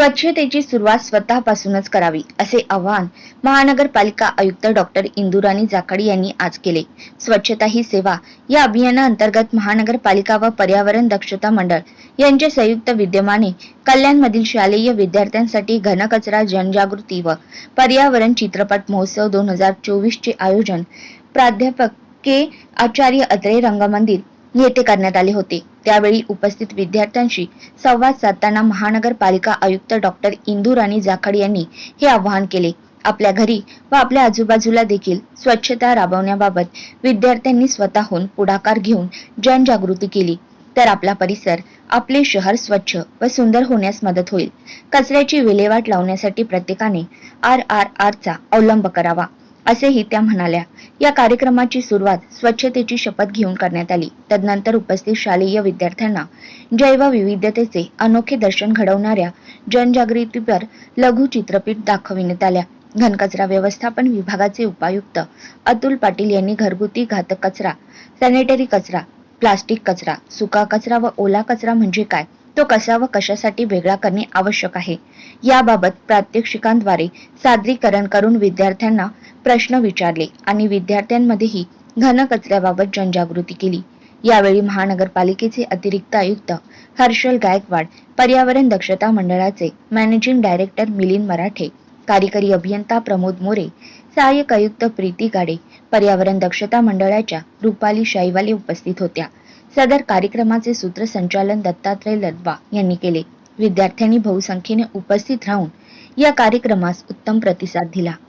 स्वच्छतेची सुरुवात स्वतःपासूनच करावी असे आवाहन महानगरपालिका आयुक्त डॉक्टर इंदुराणी जाखडी यांनी आज केले. स्वच्छता ही सेवा या अभियानाअंतर्गत महानगरपालिका व पर्यावरण दक्षता मंडळ यांच्या संयुक्त विद्यमाने कल्याणमधील शालेय विद्यार्थ्यांसाठी घनकचरा जनजागृती व पर्यावरण चित्रपट महोत्सव दोन हजार चोवीस चे आयोजन प्राध्यापक के आचार्य अत्रे रंगमंदिर येथे करण्यात आले होते. त्यावेळी उपस्थित विद्यार्थ्यांशी संवाद साधताना महानगरपालिका आयुक्त डॉक्टर इंदुराणी जाखड यांनी हे आवाहन केले. आपल्या घरी व आपल्या आजूबाजूला देखील स्वच्छता राबवण्याबाबत विद्यार्थ्यांनी स्वतःहून पुढाकार घेऊन जनजागृती केली. तर आपला परिसर आपले शहर स्वच्छ व सुंदर होण्यास मदत होईल. कचऱ्याची विल्हेवाट लावण्यासाठी प्रत्येकाने आर आर आर चा अवलंब करावा. असेही त्या म्हणाल्या. या कार्यक्रमाची सुरुवात स्वच्छतेची शपथ घेऊन करण्यात आली. तदनंतर उपस्थित शालेय विद्यार्थ्यांना जैव विविधतेचे अनोखे दर्शन घडवणाऱ्या जनजागृतीपर लघु चित्रपट दाखविण्यात आल्या. घनकचरा व्यवस्थापन विभागाचे उपायुक्त अतुल पाटील यांनी घरगुती घातक कचरा सॅनिटरी कचरा प्लास्टिक कचरा सुका कचरा व ओला कचरा म्हणजे काय तो कसा व कशासाठी वेगळा करणे आवश्यक आहे याबाबत प्रात्यक्षिकांद्वारे सादरीकरण करून विद्यार्थ्यांना प्रश्न विचारले आणि विद्यार्थ्यांमध्येही घनकचऱ्याबाबत जनजागृती केली. यावेळी महानगरपालिकेचे अतिरिक्त आयुक्त हर्षल गायकवाड पर्यावरण दक्षता मंडळाचे मॅनेजिंग डायरेक्टर मिलिंद मराठे कार्यकारी अभियंता प्रमोद मोरे सहाय्यक आयुक्त प्रीती गाडे पर्यावरण दक्षता मंडळाच्या रुपाली शाईवाले उपस्थित होत्या. सदर कार्यक्रमाचे सूत्रसंचालन दत्तात्रय लदवा यांनी केले. विद्यार्थ्यांनी बहुसंख्येने उपस्थित राहून या कार्यक्रमास उत्तम प्रतिसाद दिला.